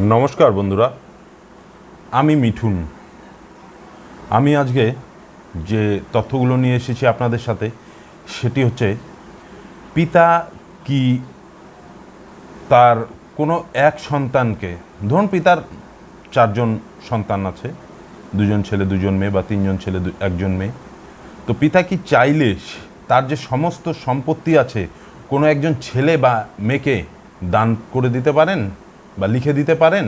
নমস্কার বন্ধুরা, আমি মিঠুন। আমি আজকে যে তথ্যগুলো নিয়ে এসেছি আপনাদের সাথে, সেটি হচ্ছে পিতা কি তার কোনো এক সন্তানকে, ধরুন পিতার চারজন সন্তান আছে, দুজন ছেলে, দুজন মেয়ে বা তিনজন ছেলে একজন মেয়ে, তো পিতা কি চাইলে তার যে সমস্ত সম্পত্তি আছে, কোনো একজন ছেলে বা মেয়েকে দান করে দিতে পারেন? বা লিখে দিতে পারেন?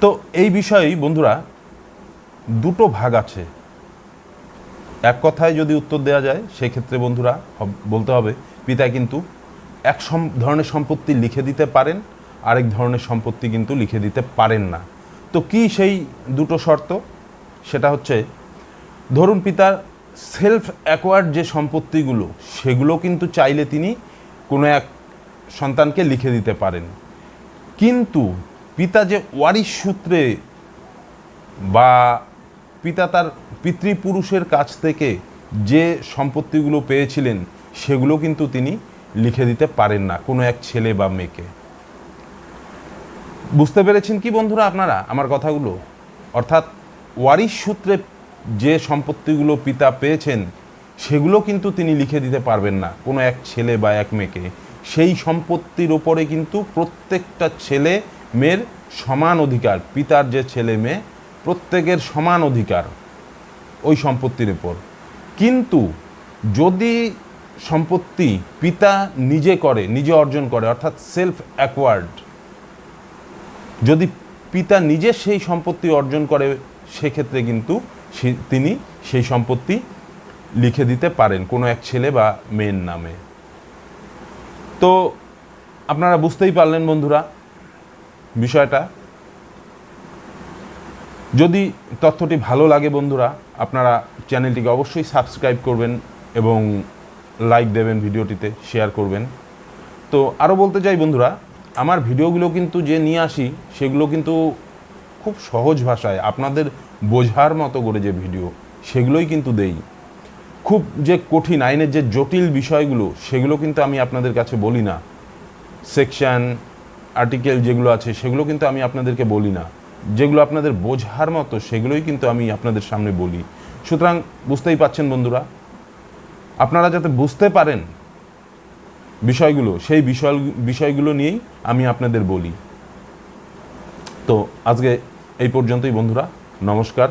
তো এই বিষয়েই, বন্ধুরা, দুটো ভাগ আছে। এক কথায় যদি উত্তর দেওয়া যায়, সেক্ষেত্রে, বন্ধুরা বলতে হবে পিতা কিন্তু এক ধরনের সম্পত্তি লিখে দিতে পারেন, আরেক ধরনের সম্পত্তি কিন্তু লিখে দিতে পারেন না। তো কি সেই দুটো শর্ত? সেটা হচ্ছে, ধরুন পিতার সেলফ অ্যাকোয়ার্ড যে সম্পত্তিগুলো, সেগুলো কিন্তু চাইলে তিনি কোনো এক সন্তানকে লিখে দিতে পারেন। কিন্তু পিতা যে ওয়ারিশ সূত্রে বা পিতা তার পিতৃপুরুষের কাছ থেকে যে সম্পত্তিগুলো পেয়েছিলেন, সেগুলো কিন্তু তিনি লিখে দিতে পারেন না, কোনো এক ছেলে বা মেয়েকে। বুঝতে পেরেছেন কি বন্ধুরা আপনারা আমার কথাগুলো? অর্থাৎ ওয়ারিশ সূত্রে যে সম্পত্তিগুলো পিতা পেয়েছেন, সেগুলো কিন্তু তিনি লিখে দিতে পারবেন না, কোনো এক ছেলে বা এক মেয়েকে। সেই সম্পত্তির ওপরে কিন্তু প্রত্যেকটা ছেলে মেয়ের সমান অধিকার, পিতার যে ছেলে মেয়ে, প্রত্যেকের সমান অধিকার ওই সম্পত্তির উপর। কিন্তু যদি সম্পত্তি পিতা নিজে করে, নিজে অর্জন করে, অর্থাৎ সেলফ অ্যাকোয়ার্ড যদি পিতা নিজে সেই সম্পত্তি অর্জন করে, সেক্ষেত্রে কিন্তু তিনি সেই সম্পত্তি লিখে দিতে পারেন কোনো এক ছেলে বা মেয়ের নামে। তো আপনারা বুঝতেই পারলেন বন্ধুরা বিষয়টা। যদি তথ্যটি ভালো লাগে বন্ধুরা, আপনারা চ্যানেলটিকে অবশ্যই সাবস্ক্রাইব করবেন এবং লাইক দেবেন ভিডিওটিতে, শেয়ার করবেন। তো আরও বলতে চাই বন্ধুরা, আমার ভিডিওগুলো কিন্তু যে নিয়ে আসি, সেগুলো কিন্তু খুব সহজ ভাষায়, আপনাদের বোঝার মতো করে যে ভিডিও, সেগুলোই কিন্তু দেই। খুব যে কঠিন আইনের যে জটিল বিষয়গুলো, সেগুলো কিন্তু আমি আপনাদের কাছে বলি না। সেকশন, আর্টিকেল যেগুলো আছে, সেগুলো কিন্তু আমি আপনাদেরকে বলি না। যেগুলো আপনাদের বোঝার মতো, সেগুলোই কিন্তু আমি আপনাদের সামনে বলি। সুতরাং বুঝতেই পাচ্ছেন বন্ধুরা, আপনারা যাতে বুঝতে পারেন বিষয়গুলো, সেই বিষয়, বিষয়গুলো নিয়েই আমি আপনাদের বলি। তো আজকে এই পর্যন্তই বন্ধুরা, নমস্কার।